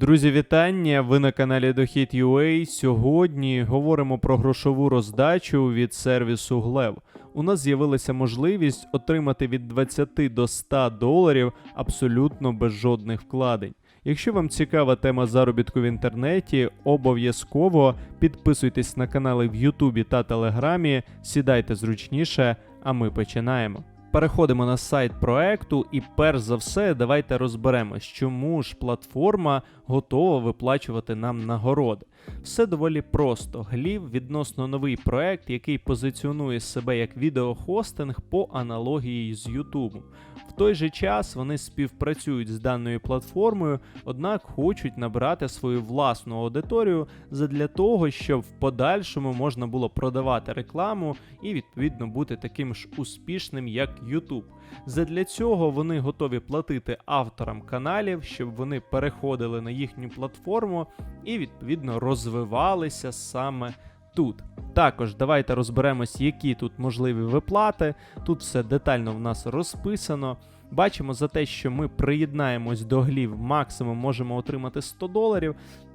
Друзі, вітання! Ви на каналі Дохід.ua. Сьогодні говоримо про грошову роздачу від сервісу Глев. У нас з'явилася можливість отримати від 20 до 100 доларів абсолютно без жодних вкладень. Якщо вам цікава тема заробітку в інтернеті, обов'язково підписуйтесь на канали в Ютубі та Телеграмі, сідайте зручніше, а ми починаємо. Переходимо на сайт проекту, і перш за все, давайте розберемось, чому ж платформа готова виплачувати нам нагороди. Все доволі просто. Глів відносно новий проект, який позиціонує себе як відеохостинг по аналогії з Ютубом. В той же час вони співпрацюють з даною платформою, однак хочуть набирати свою власну аудиторію задля того, щоб в подальшому можна було продавати рекламу і відповідно бути таким ж успішним, як YouTube. Задля цього вони готові платити авторам каналів, щоб вони переходили на їхню платформу і відповідно розвивалися саме тут. Також давайте розберемось, які тут можливі виплати. Тут все детально в нас розписано. Бачимо за те, що ми приєднаємось до глів, максимум можемо отримати 100 доларів.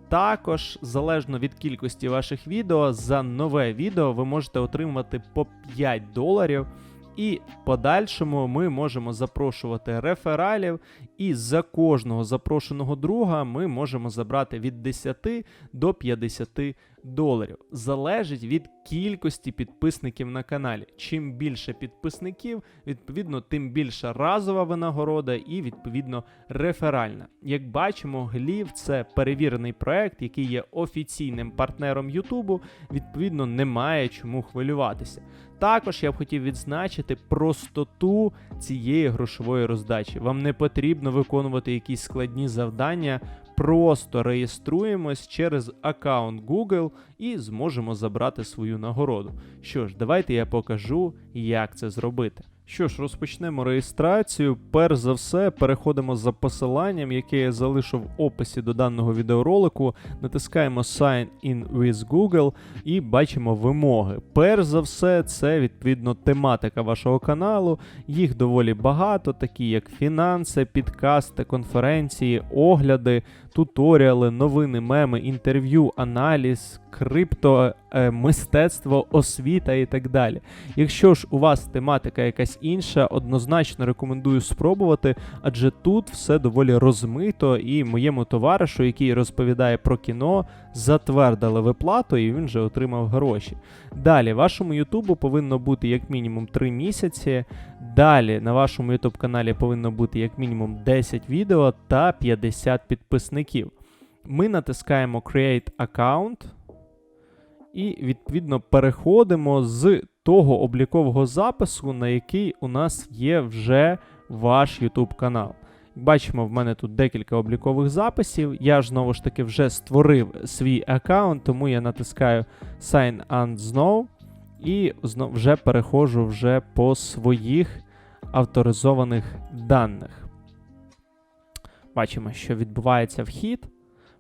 Також, залежно від кількості ваших відео, за нове відео ви можете отримувати по 5 доларів. І подальшому ми можемо запрошувати рефералів, і за кожного запрошеного друга ми можемо забрати від 10 до 50 доларів. Залежить від кількості підписників на каналі. Чим більше підписників, відповідно, тим більша разова винагорода і відповідно реферальна. Як бачимо, Глів це перевірений проект, який є офіційним партнером Ютубу. Відповідно, немає чому хвилюватися. Також я б хотів відзначити простоту цієї грошової роздачі. Вам не потрібно виконувати якісь складні завдання. Просто реєструємось через аккаунт Google і зможемо забрати свою нагороду. Що ж, давайте я покажу, як це зробити. Що ж, розпочнемо реєстрацію. Перш за все, переходимо за посиланням, яке я залишу в описі до даного відеоролику. Натискаємо Sign in with Google і бачимо вимоги. Перш за все, це відповідно тематика вашого каналу. Їх доволі багато, такі як фінанси, підкасти, конференції, огляди, туторіали, новини, меми, інтерв'ю, аналіз, крипто, е, мистецтво, освіта і так далі. Якщо ж у вас тематика якась інша, однозначно рекомендую спробувати, адже тут все доволі розмито, і моєму товаришу, який розповідає про кіно, затвердили виплату, і він вже отримав гроші. Далі, вашому Ютубу повинно бути як мінімум 3 місяці. Далі на вашому YouTube каналі повинно бути як мінімум 10 відео та 50 підписників. Ми натискаємо Create Account і відповідно переходимо з того облікового запису, на який у нас є вже ваш YouTube канал. Бачимо, в мене тут декілька облікових записів. Я ж знову ж таки вже створив свій аккаунт, тому я натискаю Sign on знову і вже переходжу вже по своїх авторизованих даних. Бачимо, що відбувається вхід.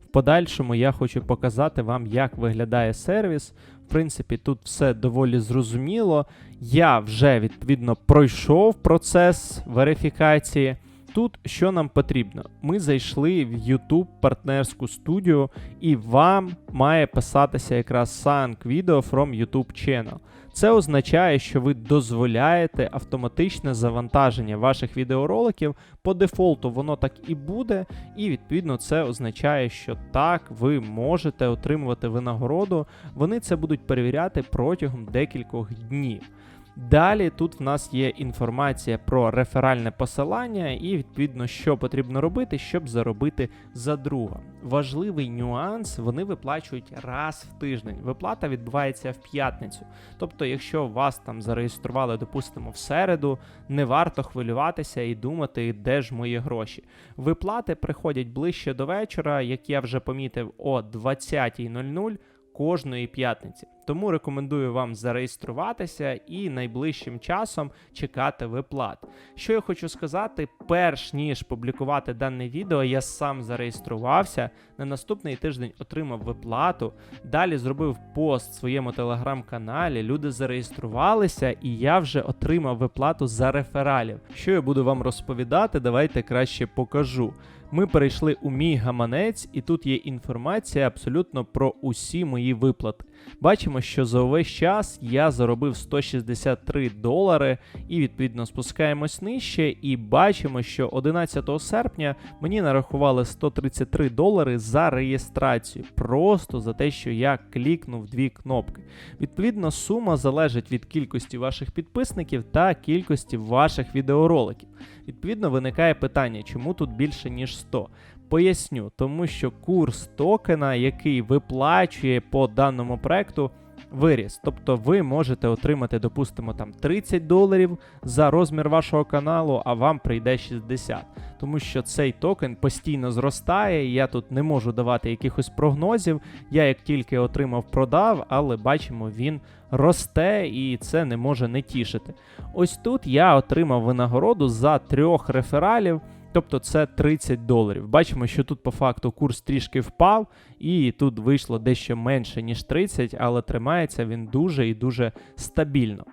В подальшому я хочу показати вам, як виглядає сервіс. В принципі, тут все доволі зрозуміло. Я вже відповідно пройшов процес верифікації. Тут що нам потрібно? Ми зайшли в YouTube партнерську студію, і вам має писатися якраз Sank Video from YouTube Channel. Це означає, що ви дозволяєте автоматичне завантаження ваших відеороликів. По дефолту воно так і буде, і відповідно це означає, що так ви можете отримувати винагороду. Вони це будуть перевіряти протягом декількох днів. Далі тут в нас є інформація про реферальне посилання і відповідно, що потрібно робити, щоб заробити за друга. Важливий нюанс: вони виплачують раз в тиждень. Виплата відбувається в п'ятницю. Тобто, якщо вас там зареєстрували, допустимо, в середу, не варто хвилюватися і думати, де ж мої гроші. Виплати приходять ближче до вечора, як я вже помітив, о 20.00 кожної п'ятниці. тому рекомендую вам зареєструватися і найближчим часом чекати виплат. Що я хочу сказати, перш ніж публікувати дане відео, я сам зареєструвався. На наступний тиждень отримав виплату. Далі зробив пост в своєму телеграм-каналі. Люди зареєструвалися, і я вже отримав виплату за рефералів. Що я буду вам розповідати, давайте краще покажу. Ми перейшли у мій гаманець, і тут є інформація абсолютно про усі мої виплати. Бачимо, що за увесь час я заробив 163 долари, і відповідно спускаємось нижче, і бачимо, що 11 серпня мені нарахували 133 долари за реєстрацію, просто за те, що я клікнув дві кнопки. Відповідно, сума залежить від кількості ваших підписників та кількості ваших відеороликів. Відповідно, виникає питання, чому тут більше ніж 100. Поясню, тому що курс токена, який виплачує по даному проекту, виріс. Тобто ви можете отримати, допустимо, там 30 доларів за розмір вашого каналу, а вам прийде 60. Тому що цей токен постійно зростає, я тут не можу давати якихось прогнозів. Я як тільки отримав, продав, але бачимо, він росте і це не може не тішити. Ось тут я отримав винагороду за трьох рефералів. Тобто це 30 доларів. Бачимо, що тут по факту курс трішки впав, і тут вийшло дещо менше, ніж 30, але тримається він дуже і дуже стабільно.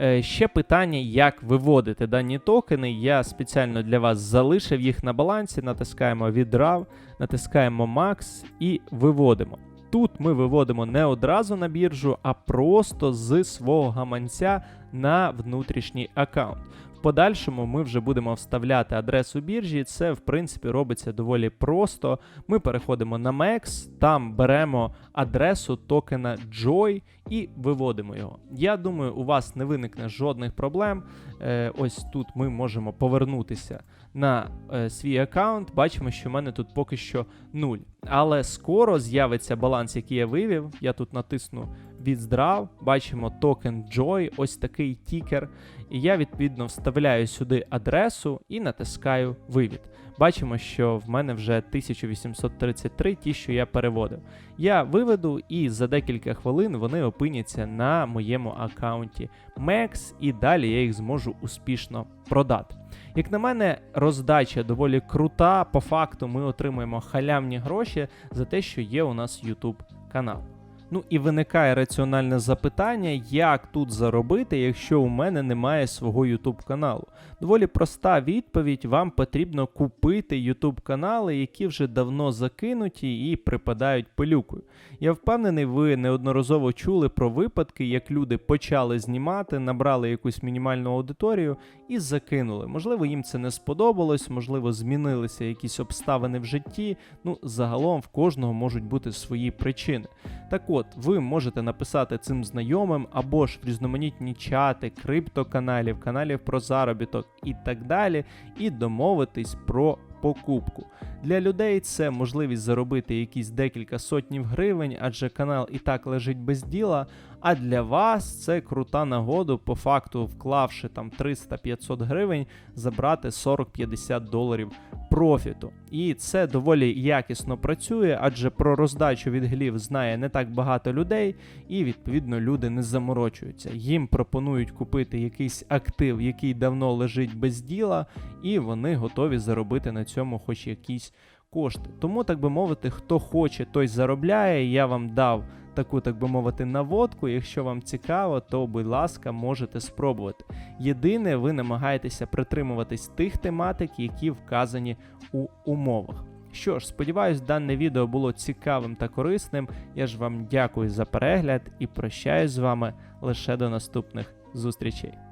Е, ще питання, як виводити дані токени. Я спеціально для вас залишив їх на балансі, натискаємо Withdraw, натискаємо Max і виводимо. Тут ми виводимо не одразу на біржу, а просто з свого гаманця на внутрішній аккаунт. Подальшому ми вже будемо вставляти адресу біржі. Це, в принципі, робиться доволі просто. Ми переходимо на MEX, там беремо адресу токена Joy і виводимо його. Я думаю, у вас не виникне жодних проблем. Е, ось тут ми можемо повернутися на е, свій аккаунт. Бачимо, що в мене тут поки що 0. Але скоро з'явиться баланс, який я вивів. Я тут натисну Withdraw, бачимо токен Joy, ось такий тікер. І я відповідно вставляю сюди адресу і натискаю вивід. Бачимо, що в мене вже 1833, ті, що я переводив. Я виведу, і за декілька хвилин вони опиняться на моєму аккаунті MEX, і далі я їх зможу успішно продати. Як на мене, роздача доволі крута. По факту ми отримуємо халявні гроші за те, що є у нас YouTube канал. Ну і виникає раціональне запитання, як тут заробити, якщо у мене немає свого YouTube каналу. Доволі проста відповідь: вам потрібно купити YouTube канали, які вже давно закинуті і припадають пилюкою. Я впевнений, ви неодноразово чули про випадки, як люди почали знімати, набрали якусь мінімальну аудиторію і закинули. Можливо, їм це не сподобалось, можливо, змінилися якісь обставини в житті. Ну, загалом в кожного можуть бути свої причини. Так от, ви можете написати цим знайомим або ж в різноманітні чати, криптоканалів, каналів про заробіток і так далі, і домовитись про покупку. Для людей це можливість заробити якісь декілька сотнів гривень, адже канал і так лежить без діла. А для вас це крута нагода, по факту, вклавши там 300-500 гривень, забрати 40-50 доларів профіту. І це доволі якісно працює, адже про роздачу від глів знає не так багато людей, і відповідно люди не заморочуються. Їм пропонують купити якийсь актив, який давно лежить без діла, і вони готові заробити на цьому хоч якісь кошти. Тому, так би мовити, хто хоче, той заробляє. Я вам дав таку, так би мовити, наводку. Якщо вам цікаво, то, будь ласка, можете спробувати. Єдине, ви намагаєтеся притримуватись тих тематик, які вказані у умовах. Що ж, сподіваюсь, дане відео було цікавим та корисним. Я ж вам дякую за перегляд і прощаюсь з вами лише до наступних зустрічей.